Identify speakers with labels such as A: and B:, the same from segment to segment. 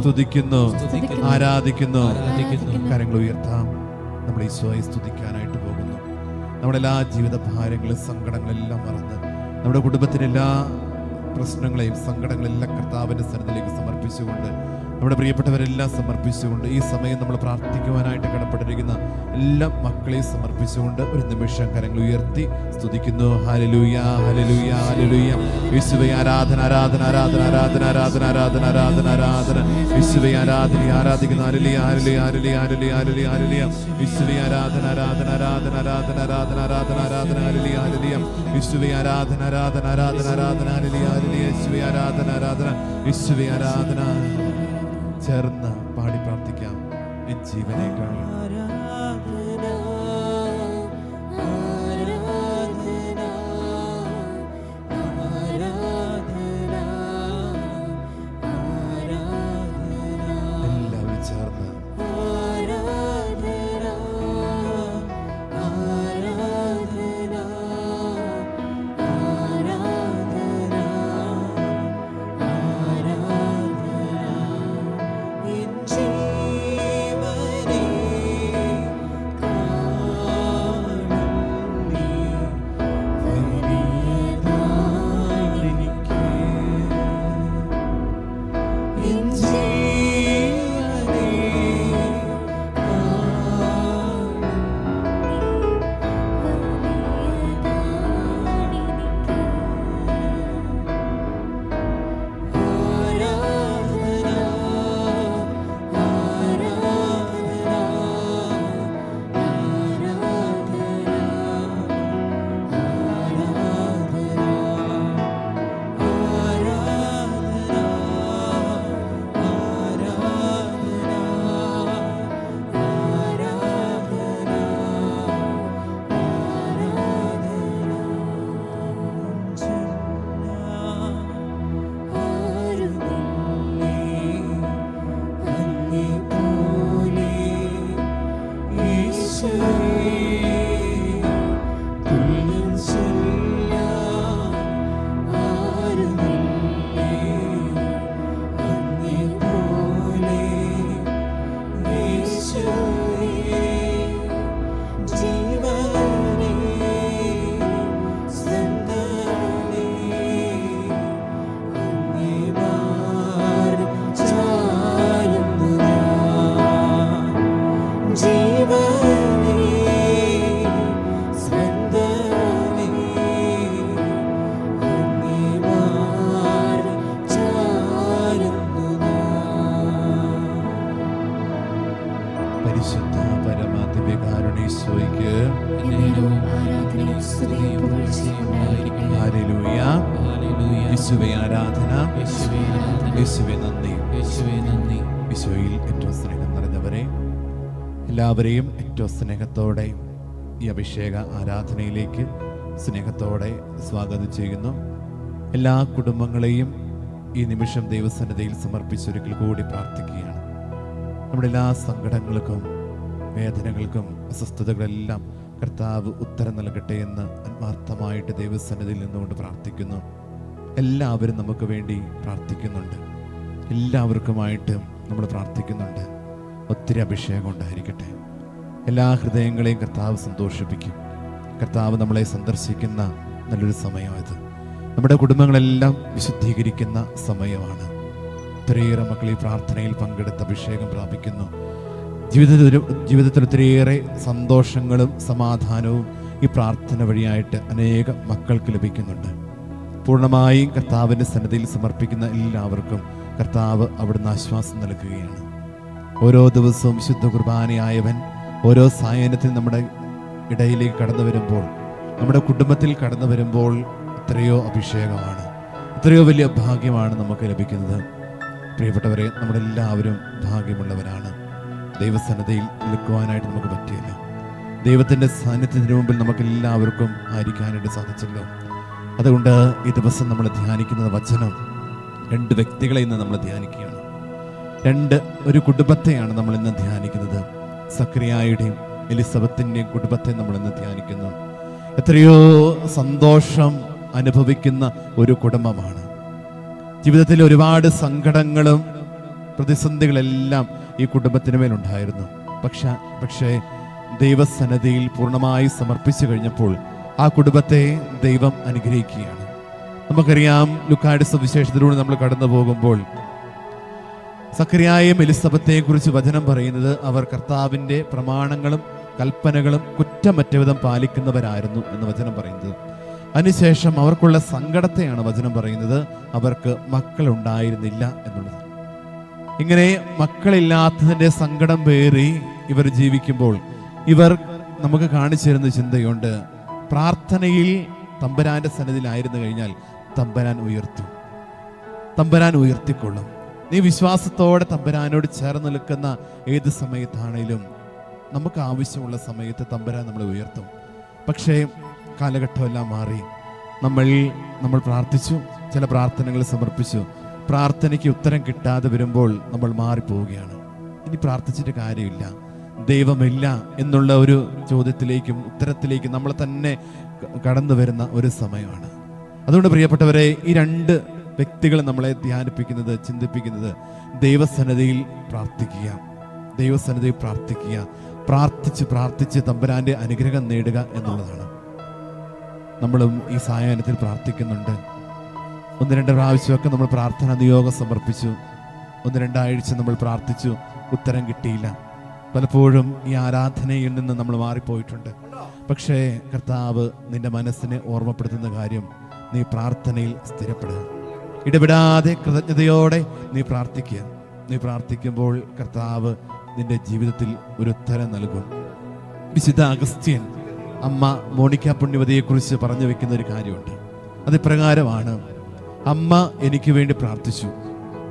A: സ്തുതിക്കുന്നു. ആരാധിക്കുന്നു. കാര്യങ്ങൾ ഉയർത്താം. നമ്മൾ ഈശോയെ സ്തുതിക്കാനായിട്ട് പോകുന്നു. നമ്മുടെ എല്ലാ ജീവിത ഭാരങ്ങളും സങ്കടങ്ങളെല്ലാം മറന്ന് നമ്മുടെ കുടുംബത്തിന്റെ എല്ലാ പ്രശ്നങ്ങളെയും സങ്കടങ്ങളെല്ലാം കർത്താവിന്റെ സ്ഥലത്തിലേക്ക് സമർപ്പിച്ചുകൊണ്ട് നമ്മുടെ പ്രിയപ്പെട്ടവരെല്ലാം സമർപ്പിച്ചുകൊണ്ട് ഈ സമയം നമ്മൾ പ്രാർത്ഥിക്കുവാനായിട്ട് കടപ്പെട്ടിരിക്കുന്ന എല്ലാ മക്കളെയും സമർപ്പിച്ചുകൊണ്ട് ഒരു നിമിഷം കരങ്ങൾ ഉയർത്തി സ്തുതിക്കുന്നു ഹലലൂയ ഹലലൂയ ഹലലൂയ യേശുവേ ആരാധന ആരാധന ആരാധന ആരാധന ആരാധന ആരാധന ആരാധന ആരാധന യേശുവേ ആരാധന ആരാധിക്കുന്ന hallelujah hallelujah hallelujah hallelujah hallelujah അരലിയ യേശുവേ ആരാധന ആരാധന ആരാധന ആരാധന ആരാധന ആരാധന ആരാധന ഹല്ലേലൂയ ഹല്ലേലൂയ യേശുവേ ആരാധന ആരാധന ആരാധന ആരാധന ഹല്ലേലൂയ അരലിയ യേശുവേ ആരാധന ആരാധന യേശുവേ ആരാധന ചേർന്ന് പാടി പ്രാർത്ഥിക്കാം. ജീവനേക്കാൾ എല്ലാവരെയും ഏറ്റവും സ്നേഹത്തോടെ ഈ അഭിഷേക ആരാധനയിലേക്ക് സ്നേഹത്തോടെ സ്വാഗതം ചെയ്യുന്നു. എല്ലാ കുടുംബങ്ങളെയും ഈ നിമിഷം ദൈവസന്നിധിയിൽ സമർപ്പിച്ചൊരിക്കൽ കൂടി പ്രാർത്ഥിക്കുകയാണ്. നമ്മുടെ എല്ലാ സങ്കടങ്ങൾക്കും വേദനകൾക്കും അസ്വസ്ഥതകളെല്ലാം കർത്താവ് ഉത്തരം നൽകട്ടെ എന്ന് ആത്മാർത്ഥമായിട്ട് ദൈവസന്നിധിയിൽ നിന്നുകൊണ്ട് പ്രാർത്ഥിക്കുന്നു. എല്ലാവരും നമുക്ക് വേണ്ടി പ്രാർത്ഥിക്കുന്നുണ്ട്. എല്ലാവർക്കുമായിട്ട് നമ്മൾ പ്രാർത്ഥിക്കുന്നുണ്ട്. ഒത്തിരി അഭിഷേകം ഉണ്ടായിരിക്കട്ടെ. എല്ലാ ഹൃദയങ്ങളെയും കർത്താവ് സന്തോഷിപ്പിക്കും. കർത്താവ് നമ്മളെ സന്ദർശിക്കുന്ന നല്ലൊരു സമയമായത്. നമ്മുടെ കുടുംബങ്ങളെല്ലാം വിശുദ്ധീകരിക്കുന്ന സമയമാണ്. ഒത്തിരിയേറെ മക്കൾ ഈ പ്രാർത്ഥനയിൽ പങ്കെടുത്ത് അഭിഷേകം പ്രാപിക്കുന്നു. ജീവിതത്തിൽ ജീവിതത്തിൽ ഒത്തിരിയേറെ സന്തോഷങ്ങളും സമാധാനവും ഈ പ്രാർത്ഥന വഴിയായിട്ട് അനേക മക്കൾക്ക് ലഭിക്കുന്നുണ്ട്. പൂർണമായും കർത്താവിന്റെ സന്നദ്ധയിൽ സമർപ്പിക്കുന്ന എല്ലാവർക്കും കർത്താവ് അവിടുന്ന് ആശ്വാസം നൽകുകയാണ്. ഓരോ ദിവസവും ശുദ്ധ കുർബാനയായവൻ ഓരോ സായനത്തിൽ നമ്മുടെ ഇടയിലേക്ക് കടന്നു വരുമ്പോൾ നമ്മുടെ കുടുംബത്തിൽ കടന്നു വരുമ്പോൾ എത്രയോ അഭിഷേകമാണ് എത്രയോ വലിയ ഭാഗ്യമാണ് നമുക്ക് ലഭിക്കുന്നത്. പ്രിയപ്പെട്ടവരെ നമ്മളെല്ലാവരും ഭാഗ്യമുള്ളവരാണ്. ദൈവസന്നദ്ധയിൽ നിൽക്കുവാനായിട്ട് നമുക്ക് പറ്റിയല്ല ദൈവത്തിന്റെ സാന്നിധ്യത്തിന് മുമ്പിൽ നമുക്ക് എല്ലാവർക്കും ആയിരിക്കാനായിട്ട് സാധിച്ചല്ലോ. അതുകൊണ്ട് ഈ ദിവസം നമ്മൾ ധ്യാനിക്കുന്ന വചനം രണ്ട് വ്യക്തികളെ ഇന്ന് നമ്മൾ ധ്യാനിക്കുകയാണ്. രണ്ട് ഒരു കുടുംബത്തെയാണ് നമ്മൾ ഇന്ന് ധ്യാനിക്കുന്നത്. സക്രിയായുടെയും എലിസബത്തിന്റെയും കുടുംബത്തെ നമ്മൾ ഇന്ന് ധ്യാനിക്കുന്നു. എത്രയോ സന്തോഷം അനുഭവിക്കുന്ന ഒരു കുടുംബമാണ്. ജീവിതത്തിൽ ഒരുപാട് സങ്കടങ്ങളും പ്രതിസന്ധികളെല്ലാം ഈ കുടുംബത്തിന് മേലുണ്ടായിരുന്നു. പക്ഷെ പക്ഷേ ദൈവസന്നദ്ധിയിൽ പൂർണമായി സമർപ്പിച്ചു കഴിഞ്ഞപ്പോൾ ആ കുടുംബത്തെ ദൈവം അനുഗ്രഹിക്കുകയാണ്. നമുക്കറിയാം ലുക്കായുടെ സുവിശേഷത്തിലൂടെ നമ്മൾ കടന്നു പോകുമ്പോൾ സക്രിയായും എലിസബത്തെയും കുറിച്ച് വചനം പറയുന്നത് അവർ കർത്താവിന്റെ പ്രമാണങ്ങളും കൽപ്പനകളും കുറ്റമറ്റ വിധം പാലിക്കുന്നവരായിരുന്നു എന്ന് വചനം പറയുന്നത്. അതിനുശേഷം അവർക്കുള്ള സങ്കടത്തെയാണ് വചനം പറയുന്നത്. അവർക്ക് മക്കളുണ്ടായിരുന്നില്ല എന്നുള്ളത്. ഇങ്ങനെ മക്കളില്ലാത്തതിന്റെ സങ്കടം പേറി ഇവർ ജീവിക്കുമ്പോൾ ഇവർ നമുക്ക് കാണിച്ചു തരുന്ന ചിന്തയുണ്ട്. പ്രാർത്ഥനയിൽ തമ്പരാന്റെ സന്നിധിയിലായിരുന്നു കഴിഞ്ഞാൽ തമ്പരാൻ ഉയർത്തും. തമ്പരാൻ ഉയർത്തിക്കൊള്ളും. നീ വിശ്വാസത്തോടെ തമ്പരാനോട് ചേർന്ന് നിൽക്കുന്ന ഏത് സമയത്താണേലും നമുക്ക് ആവശ്യമുള്ള സമയത്ത് തമ്പരാൻ നമ്മൾ ഉയർത്തും. പക്ഷേ കാലഘട്ടമെല്ലാം മാറി. നമ്മൾ നമ്മൾ പ്രാർത്ഥിച്ചു ചില പ്രാർത്ഥനകൾ സമർപ്പിച്ചു. പ്രാർത്ഥനയ്ക്ക് ഉത്തരം കിട്ടാതെ വരുമ്പോൾ നമ്മൾ മാറിപ്പോവുകയാണ്. ഇനി പ്രാർത്ഥിച്ചിട്ട് കാര്യമില്ല. ദൈവമില്ല എന്നുള്ള ഒരു ചോദ്യത്തിലേക്കും ഉത്തരത്തിലേക്കും നമ്മൾ തന്നെ കടന്നു വരുന്ന ഒരു സമയമാണ്. അതുകൊണ്ട് പ്രിയപ്പെട്ടവരെ ഈ രണ്ട് വ്യക്തികൾ നമ്മളെ ധ്യാനിപ്പിക്കുന്നത് ചിന്തിപ്പിക്കുന്നത് ദൈവസന്നതയിൽ പ്രാർത്ഥിക്കുക. ദൈവസന്നതയിൽ പ്രാർത്ഥിക്കുക. പ്രാർത്ഥിച്ച് പ്രാർത്ഥിച്ച് തമ്പുരാന്റെ അനുഗ്രഹം നേടുക എന്നുള്ളതാണ്. നമ്മളും ഈ സായാഹ്നത്തിൽ പ്രാർത്ഥിക്കുന്നുണ്ട്. ഒന്ന് രണ്ട് പ്രാവശ്യമൊക്കെ നമ്മൾ പ്രാർത്ഥന നിയോഗം സമർപ്പിച്ചു. ഒന്ന് രണ്ടാഴ്ച നമ്മൾ പ്രാർത്ഥിച്ചു. ഉത്തരം കിട്ടിയില്ല. പലപ്പോഴും ഈ ആരാധനയിൽ നിന്ന് നമ്മൾ മാറിപ്പോയിട്ടുണ്ട്. പക്ഷേ കർത്താവ് നിന്റെ മനസ്സിനെ ഓർമ്മപ്പെടുത്തുന്ന കാര്യം നീ പ്രാർത്ഥനയിൽ സ്ഥിരപ്പെടുക. ഇടപെടാതെ കൃതജ്ഞതയോടെ നീ പ്രാർത്ഥിക്കുക. നീ പ്രാർത്ഥിക്കുമ്പോൾ കർത്താവ് നിന്റെ ജീവിതത്തിൽ ഒരു ഉത്തരം നൽകും. വിശുദ്ധ അഗസ്ത്യൻ അമ്മ മോണിക്ക പുണ്യവതിയെക്കുറിച്ച് പറഞ്ഞു വെക്കുന്ന ഒരു കാര്യമുണ്ട്. അതിപ്രകാരമാണ് അമ്മ എനിക്ക് വേണ്ടി പ്രാർത്ഥിച്ചു.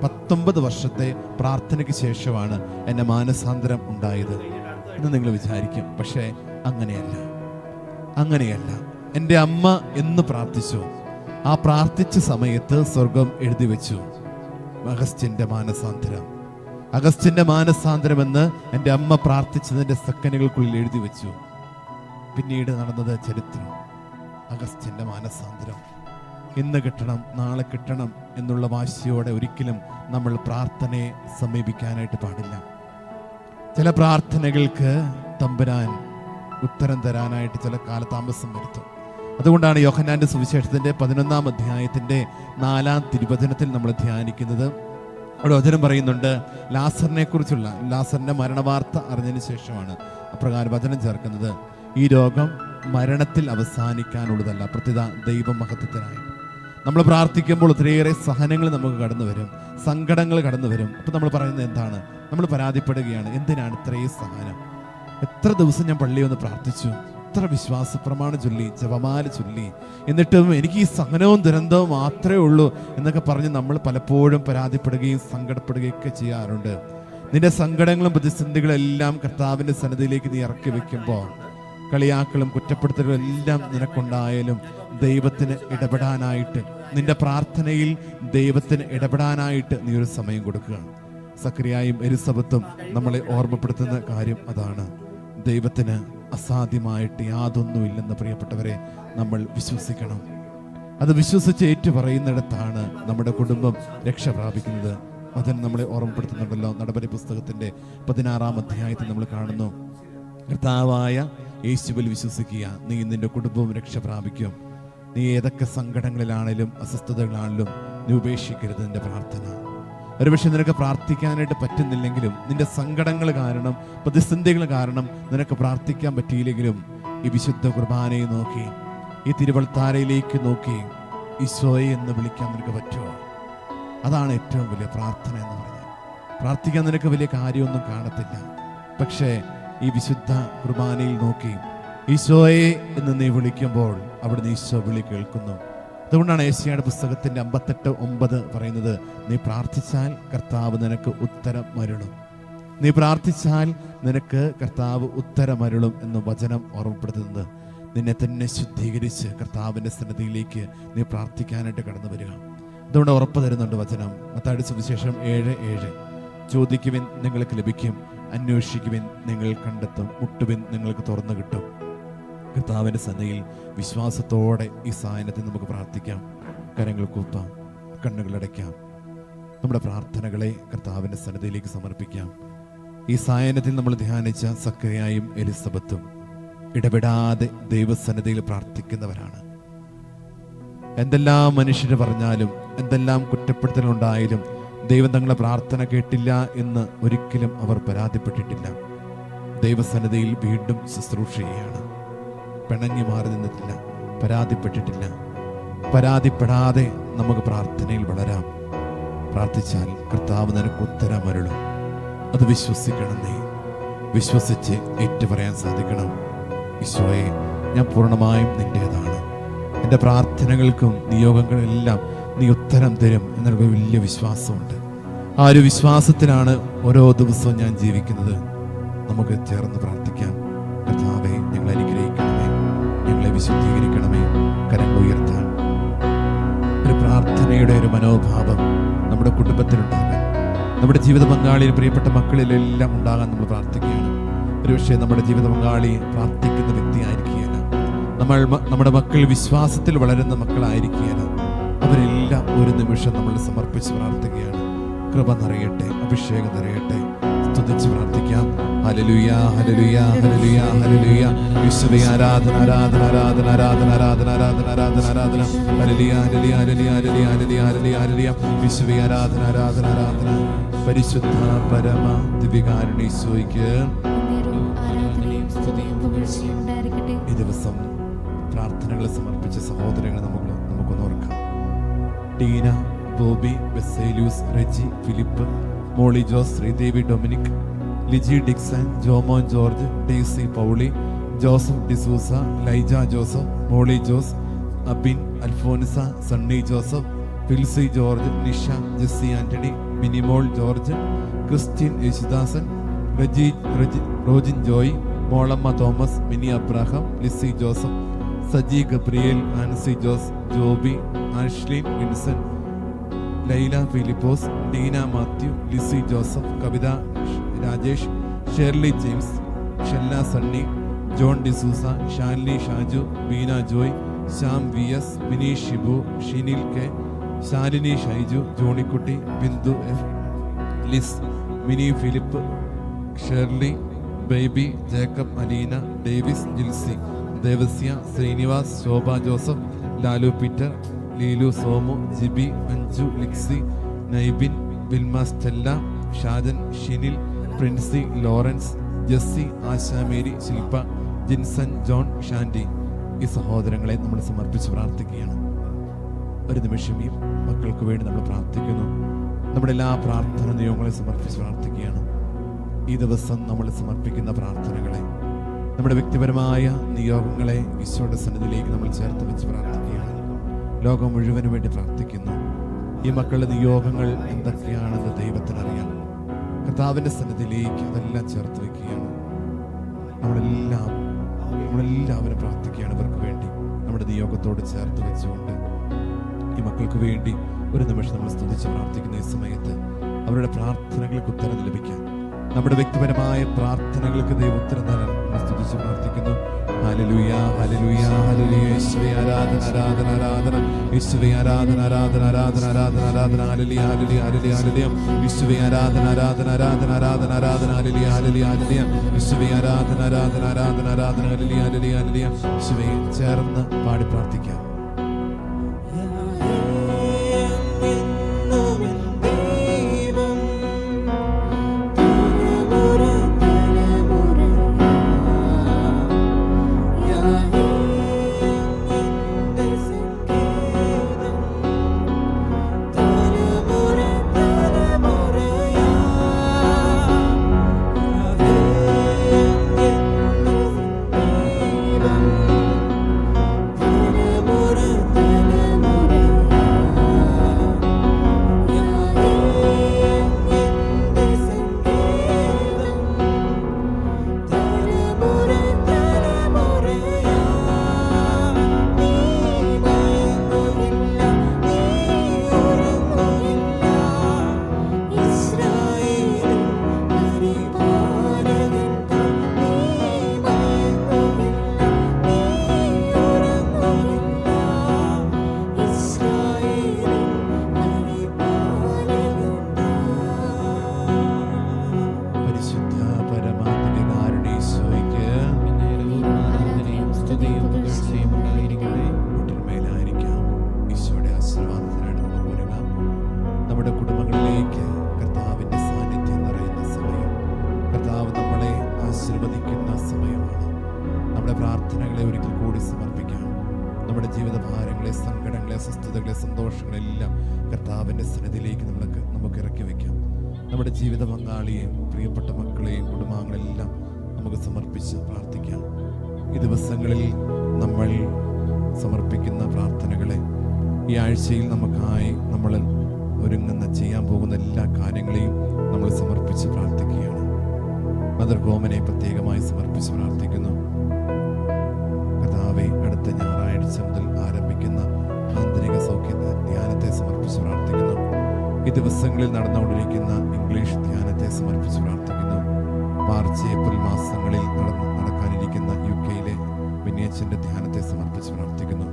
A: പത്തൊമ്പത് വർഷത്തെ പ്രാർത്ഥനയ്ക്ക് ശേഷമാണ് എന്റെ മാനസാന്തരം ഉണ്ടായത് എന്ന് നിങ്ങൾ വിചാരിക്കും. പക്ഷേ അങ്ങനെയല്ല. അങ്ങനെയല്ല. എന്റെ അമ്മ എന്ന് പ്രാർത്ഥിച്ചു. ആ പ്രാർത്ഥിച്ച സമയത്ത് സ്വർഗം എഴുതി വെച്ചു. അഗസ്റ്റിന്റെ മാനസാന്തരം. അഗസ്റ്റിന്റെ മാനസാന്തരം എന്ന് എന്റെ അമ്മ പ്രാർത്ഥിച്ചതിന്റെ സെക്കൻഡുകൾക്കുള്ളിൽ എഴുതി വെച്ചു. പിന്നീട് നടന്നത് ചരിത്രം. അഗസ്റ്റിന്റെ മാനസാന്തരം. ഇന്ന് കിട്ടണം നാളെ കിട്ടണം എന്നുള്ള വാശിയോടെ ഒരിക്കലും നമ്മൾ പ്രാർത്ഥനയെ സമീപിക്കാനായിട്ട് പാടില്ല. ചില പ്രാർത്ഥനകൾക്ക് തമ്പുരാൻ ഉത്തരം തരാനായിട്ട് ചില കാലതാമസം വരുത്തും. അതുകൊണ്ടാണ് യോഹന്നാന്റെ സുവിശേഷത്തിന്റെ പതിനൊന്നാം അധ്യായത്തിന്റെ നാലാം തിരുവചനത്തിൽ നമ്മൾ ധ്യാനിക്കുന്നത്. അവിടെ വചനം പറയുന്നുണ്ട് ലാസറിനെ കുറിച്ചുള്ള ലാസറിന്റെ മരണവാർത്ത അറിഞ്ഞതിന് ശേഷമാണ് അപ്രകാരം വചനം ചേർക്കുന്നത്. ഈ രോഗം മരണത്തിൽ അവസാനിക്കാനുള്ളതല്ല പ്രത്യേക ദൈവമഹത്വത്തിനായി. നമ്മൾ പ്രാർത്ഥിക്കുമ്പോൾ ഒത്തിരിയേറെ സഹനങ്ങൾ നമുക്ക് കടന്നു വരും സങ്കടങ്ങൾ കടന്നു വരും. അപ്പം നമ്മൾ പറയുന്നത് എന്താണ്? നമ്മൾ പരാതിപ്പെടുകയാണ് എന്തിനാണ് ഇത്രയും സഹനം? എത്ര ദിവസം ഞാൻ പള്ളി വന്ന് പ്രാർത്ഥിച്ചു? എത്ര വിശ്വാസ പ്രമാണം ചൊല്ലി ജപമാല ചൊല്ലി. എന്നിട്ടും എനിക്ക് ഈ സഹനവും ദുരന്തവും മാത്രമേ ഉള്ളൂ എന്നൊക്കെ പറഞ്ഞ് നമ്മൾ പലപ്പോഴും പരാതിപ്പെടുകയും സങ്കടപ്പെടുകയും ഒക്കെ ചെയ്യാറുണ്ട്. നിന്റെ സങ്കടങ്ങളും പ്രതിസന്ധികളും എല്ലാം കർത്താവിന്റെ സന്നദ്ധയിലേക്ക് നീ ഇറക്കി വെക്കുമ്പോൾ കളിയാക്കളും കുറ്റപ്പെടുത്തലും എല്ലാം നിനക്കുണ്ടായാലും ദൈവത്തിന് ഇടപെടാനായിട്ട് നിന്റെ പ്രാർത്ഥനയിൽ ദൈവത്തിന് ഇടപെടാനായിട്ട് നീ ഒരു സമയം കൊടുക്കുക. സക്രിയായും എരിസബത്തും നമ്മളെ ഓർമ്മപ്പെടുത്തുന്ന കാര്യം അതാണ്. ദൈവത്തിന് അസാധ്യമായിട്ട് യാതൊന്നുമില്ലെന്ന് പ്രിയപ്പെട്ടവരെ നമ്മൾ വിശ്വസിക്കണം. അത് വിശ്വസിച്ച് ഏറ്റു പറയുന്നിടത്താണ് നമ്മുടെ കുടുംബം രക്ഷ പ്രാപിക്കുന്നത്. അതിന് നമ്മളെ ഓർമ്മപ്പെടുത്തുന്നുണ്ടല്ലോ. നടപടി പുസ്തകത്തിന്റെ പതിനാറാം അധ്യായത്തിൽ നമ്മൾ കാണുന്നു. കർത്താവായ യേശുവിൽ വിശ്വസിക്കുക. നീ നിന്റെ കുടുംബവും രക്ഷ പ്രാപിക്കും. നീ ഏതൊക്കെ സങ്കടങ്ങളിലാണേലും അസ്വസ്ഥതകളാണേലും നീ ഉപേക്ഷിക്കരുത് നിന്റെ പ്രാർത്ഥന. ഒരുപക്ഷെ നിനക്ക് പ്രാർത്ഥിക്കാനായിട്ട് പറ്റുന്നില്ലെങ്കിലും നിന്റെ സങ്കടങ്ങൾ കാരണം പ്രതിസന്ധികൾ കാരണം നിനക്ക് പ്രാർത്ഥിക്കാൻ പറ്റിയില്ലെങ്കിലും ഈ വിശുദ്ധ കുർബാനയെ നോക്കി ഈ തിരുവൾത്താരയിലേക്ക് നോക്കി ഈശോയെ എന്ന് വിളിക്കാൻ നിനക്ക് പറ്റുമോ? അതാണ് ഏറ്റവും വലിയ പ്രാർത്ഥന എന്ന് പറഞ്ഞാൽ. പ്രാർത്ഥിക്കാൻ നിനക്ക് വലിയ കാര്യമൊന്നും കാണത്തില്ല. പക്ഷേ ഈ വിശുദ്ധ കുർബാനയിൽ നോക്കി ഈശോയെ എന്ന് നീ വിളിക്കുമ്പോൾ അവിടുന്ന് ഈശോ വിളി കേൾക്കുന്നു. അതുകൊണ്ടാണ് ഏഷ്യയുടെ പുസ്തകത്തിന്റെ അമ്പത്തെട്ട് ഒമ്പത് പറയുന്നത് നീ പ്രാർത്ഥിച്ചാൽ കർത്താവ് നിനക്ക് ഉത്തരം മരുളും നീ പ്രാർത്ഥിച്ചാൽ നിനക്ക് കർത്താവ് ഉത്തരമരുളും എന്ന് വചനം ഓർമ്മപ്പെടുത്തുന്നത്. നിന്നെ തന്നെ ശുദ്ധീകരിച്ച് കർത്താവിന്റെ സന്നദ്ധിയിലേക്ക് നീ പ്രാർത്ഥിക്കാനായിട്ട് കടന്നു വരിക. അതുകൊണ്ട് ഉറപ്പ് തരുന്നുണ്ട് വചനം. മത്താടി സുവിശേഷം ഏഴ് ഏഴ്. ചോദിക്കുവിൻ നിങ്ങൾക്ക് ലഭിക്കും അന്വേഷിക്കുവിൻ നിങ്ങൾ കണ്ടെത്തും മുട്ടുവിൻ നിങ്ങൾക്ക് തുറന്നു കിട്ടും. കർത്താവിന്റെ സന്നയിൽ വിശ്വാസത്തോടെ ഈ സായനത്തിൽ നമുക്ക് പ്രാർത്ഥിക്കാം. കരങ്ങൾ കൂത്താം കണ്ണുകളടയ്ക്കാം നമ്മുടെ പ്രാർത്ഥനകളെ കർത്താവിന്റെ സന്നിധിയിലേക്ക് സമർപ്പിക്കാം. ഈ സായനത്തിൽ നമ്മൾ ധ്യാനിച്ച സക്രിയായും എലിസബത്തും ഇടപെടാതെ ദൈവസന്നിധിയിൽ പ്രാർത്ഥിക്കുന്നവരാണ്. എന്തെല്ലാം മനുഷ്യർ പറഞ്ഞാലും എന്തെല്ലാം കുറ്റപ്പെടുത്തലുണ്ടായാലും ദൈവം തങ്ങളെ പ്രാർത്ഥന കേട്ടില്ല എന്ന് ഒരിക്കലും അവർ പരാതിപ്പെട്ടിട്ടില്ല. ദൈവസന്നിധിയിൽ വീണ്ടും ശുശ്രൂഷ പിണങ്ങി മാറി നിന്നിട്ടില്ല. പരാതിപ്പെട്ടിട്ടില്ല. പരാതിപ്പെടാതെ നമുക്ക് പ്രാർത്ഥനയിൽ വളരാം. പ്രാർത്ഥിച്ചാൽ കർത്താവ് നിനക്ക് ഉത്തരമരുളും അത് വിശ്വസിക്കണമെന്നേ വിശ്വസിച്ച് ഏറ്റു പറയാൻ സാധിക്കണം. ഈശോയെ ഞാൻ പൂർണമായും നിന്റേതാണ് എന്റെ പ്രാർത്ഥനകൾക്കും നിയോഗങ്ങളെല്ലാം നീ ഉത്തരം തരും എന്നൊരു വലിയ വിശ്വാസമുണ്ട്. ആ ഒരു വിശ്വാസത്തിലാണ് ഓരോ ദിവസവും ഞാൻ ജീവിക്കുന്നത്. നമുക്ക് ചേർന്ന് പ്രാർത്ഥിക്കാം. വിശുദ്ധീകരിക്കണമേ. കരങ്ങൾ ഉയർത്താൻ. ഒരു പ്രാർത്ഥനയുടെ ഒരു മനോഭാവം നമ്മുടെ കുടുംബത്തിലുണ്ടാകാൻ. നമ്മുടെ ജീവിത പങ്കാളിയിൽ പ്രിയപ്പെട്ട മക്കളിലെല്ലാം ഉണ്ടാകാൻ നമ്മൾ പ്രാർത്ഥിക്കുകയാണ്. ഒരുപക്ഷെ നമ്മുടെ ജീവിത പങ്കാളി പ്രാർത്ഥിക്കുന്ന വ്യക്തിയായിരിക്കുകയില്ല. നമ്മൾ നമ്മുടെ മക്കൾ വിശ്വാസത്തിൽ വളരുന്ന മക്കളായിരിക്കുകയില്ല. അവരെല്ലാം ഒരു നിമിഷം നമ്മൾ സമർപ്പിച്ച് പ്രാർത്ഥിക്കുകയാണ്. കൃപ നിറയട്ടെ അഭിഷേകം നിറയട്ടെ സ്തുതിച്ച് പ്രാർത്ഥിക്കാം. ഹല്ലേലൂയ ഹല്ലേലൂയ ഹല്ലേലൂയ ഹല്ലേലൂയ യേശുവേ ആരാധന ആരാധന ആരാധന ആരാധന ആരാധന ആരാധന ആരാധന ആരാധന. ഹല്ലേലൂയ ഹല്ലേലൂയ ഹല്ലേലൂയ ഹല്ലേലൂയ യേശുവേ ആരാധന ആരാധന ആരാധന. പരിശുദ്ധ പരമ ദിവ്യകാരുണീശോയ്ക്ക് ഈ ദിവസം പ്രാർത്ഥനകളെ സമർപ്പിച്ച സഹോദരങ്ങളെ നമുക്ക് നമുക്കൊന്ന് ഓർക്കാം. Tina Bobby ബെസേലൂസ് Reji Philip Molly Jose Sreedevi Dominic Liji Dixon Jomon George D C Pauly Joseph D'Souza Laija Joseph Molly Jose Abin Alphonsa Sunny Joseph Filsy George Nisha Jessy Antony Minimol George Christian Yesudasan Reji Rojin Joy Molamma Thomas Mini Abraham Lissy Joseph Saji Gabriel Ancy Jose Joby Ashlin Vinson Laila Philipose Deena Mathew Lissy Joseph Kavitha Rajesh Shirley James Shella Sunny John D'Souza Shanly Shaju Beena Joy Shyam V S Bini Shibu Shinil K Shalini Shaiju Johnykutty Bindu F Liz Mini Philip Shirley Baby Jacob Aleena Davis Jilsy Devasya Srinivas Shobha Joseph Lalu Peter Leelu Somu Jiby Anju Lixy Naibin Vilma Stella Shajan Shinil Princy Lawrence Jessy Ashamary Shilpa Jinson John Shandy ഈ സഹോദരങ്ങളെ നമ്മൾ സമർപ്പിച്ച് പ്രാർത്ഥിക്കുകയാണ്. ഒരു നിമിഷം ഈ മക്കൾക്ക് വേണ്ടി നമ്മൾ പ്രാർത്ഥിക്കുന്നു. നമ്മുടെ എല്ലാ പ്രാർത്ഥന നിയമങ്ങളെ സമർപ്പിച്ച് പ്രാർത്ഥിക്കുകയാണ്. ഈ ദിവസം നമ്മൾ സമർപ്പിക്കുന്ന പ്രാർത്ഥനകളെ നമ്മുടെ വ്യക്തിപരമായ നിയോഗങ്ങളെ ഈശോയുടെ സന്നിധിയിലേക്ക് നമ്മൾ ചേർത്ത് വെച്ച് പ്രാർത്ഥിക്കുകയാണ്. ലോകം മുഴുവനും വേണ്ടി പ്രാർത്ഥിക്കുന്നു. ഈ മക്കളുടെ നിയോഗങ്ങൾ എന്തൊക്കെയാണെന്ന് ദൈവത്തിനറിയാം കർത്താവിന്റെ സന്നിധിയിലേക്ക് അതെല്ലാം ചേർത്ത് വെക്കുകയാണ് നമ്മളെല്ലാം നമ്മളെല്ലാവരും പ്രാർത്ഥിക്കുകയാണ് ഇവർക്ക് വേണ്ടി. നമ്മുടെ നിയോഗത്തോട് ചേർത്ത് വെച്ചുകൊണ്ട് ഈ മക്കൾക്ക് വേണ്ടി ഒരു നിമിഷം നമ്മൾ സ്തുതിച്ച് പ്രാർത്ഥിക്കുന്ന ഈ സമയത്ത് അവരുടെ പ്രാർത്ഥനകൾക്ക് ഉത്തരം ലഭിക്കാൻ. നമ്മുടെ വ്യക്തിപരമായ പ്രാർത്ഥനകൾക്ക് ദൈവം ഉത്തരം നൽകാൻ സ്തുതിച്ച് പ്രാർത്ഥിക്കുന്നു. ആരാധന ആരാധന ആരാധന. ആരാധന ആരാധന ആരാധന ആരാധന ആരാധന. ആരാധന ആരാധന ആരാധന ആരാധന ആരാധന. ആരാധന ആരാധന ആരാധന ചേർന്ന് പാടി പ്രാർത്ഥിക്കാം. അസ്വസ്ഥതകളെ സന്തോഷങ്ങളെല്ലാം കർത്താവിന്റെ സന്നിധിയിലേക്ക് നമ്മൾക്ക് നമുക്ക് ഇറക്കി വയ്ക്കാം. നമ്മുടെ ജീവിത പങ്കാളിയെയും പ്രിയപ്പെട്ട മക്കളെയും കുടുംബാംഗങ്ങളെല്ലാം നമുക്ക് സമർപ്പിച്ച് പ്രാർത്ഥിക്കാം. ഈ ദിവസങ്ങളിൽ നമ്മൾ സമർപ്പിക്കുന്ന പ്രാർത്ഥനകളെ ഈ ആഴ്ചയിൽ നമുക്കായി നമ്മൾ ഒരുങ്ങുന്ന ചെയ്യാൻ പോകുന്ന എല്ലാ കാര്യങ്ങളെയും നമ്മൾ സമർപ്പിച്ച് പ്രാർത്ഥിക്കുകയാണ്. മദർ ഹോമനെ പ്രത്യേകമായി സമർപ്പിച്ച് പ്രാർത്ഥിക്കുന്നു. കഥാവെ അടുത്ത ഞായറാഴ്ച മുതൽ ആരംഭിക്കുന്ന ആന്തരിക സൗഖ്യം ധ്യാനത്തെ സമർപ്പിച്ച് പ്രാർത്ഥിക്കുന്നു. ഈ ദിവസങ്ങളിൽ നടന്നുകൊണ്ടിരിക്കുന്ന ഇംഗ്ലീഷ് ധ്യാനത്തെ സമർപ്പിച്ച് പ്രാർത്ഥിക്കുന്നു. മാർച്ച് ഏപ്രിൽ മാസങ്ങളിൽ നടന്ന് നടക്കാനിരിക്കുന്ന യു കെയിലെ വിനയച്ചന്റെ ധ്യാനത്തെ സമർപ്പിച്ച് പ്രാർത്ഥിക്കുന്നു.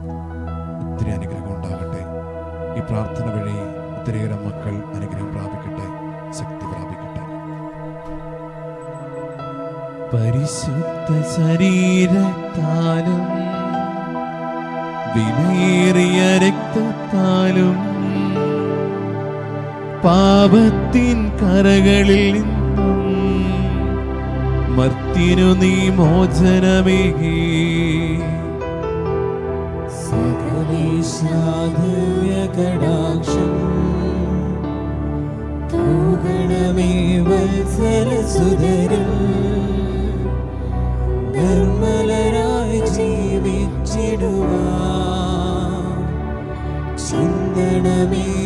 A: ഒത്തിരി അനുഗ്രഹം ഉണ്ടാകട്ടെ. ഈ പ്രാർത്ഥന വഴി ഒത്തിരിയേറെ മക്കൾ അനുഗ്രഹം പ്രാപിക്കട്ടെ ശക്തി പ്രാപിക്കട്ടെ. പരിശുദ്ധ ശരീരത്താലും വിലയേറിയ രക്തത്താലും പാപത്തിൻ കരകളിൽ നിന്നും മർത്തിനു നീ മോചനമേകി.
B: സകലേശാദിവ്യകടാക്ഷം തൂകണമേ വത്സലസുതരിൽ നിർമ്മലരായി ജീവിച്ചിടുവാ
C: enemy.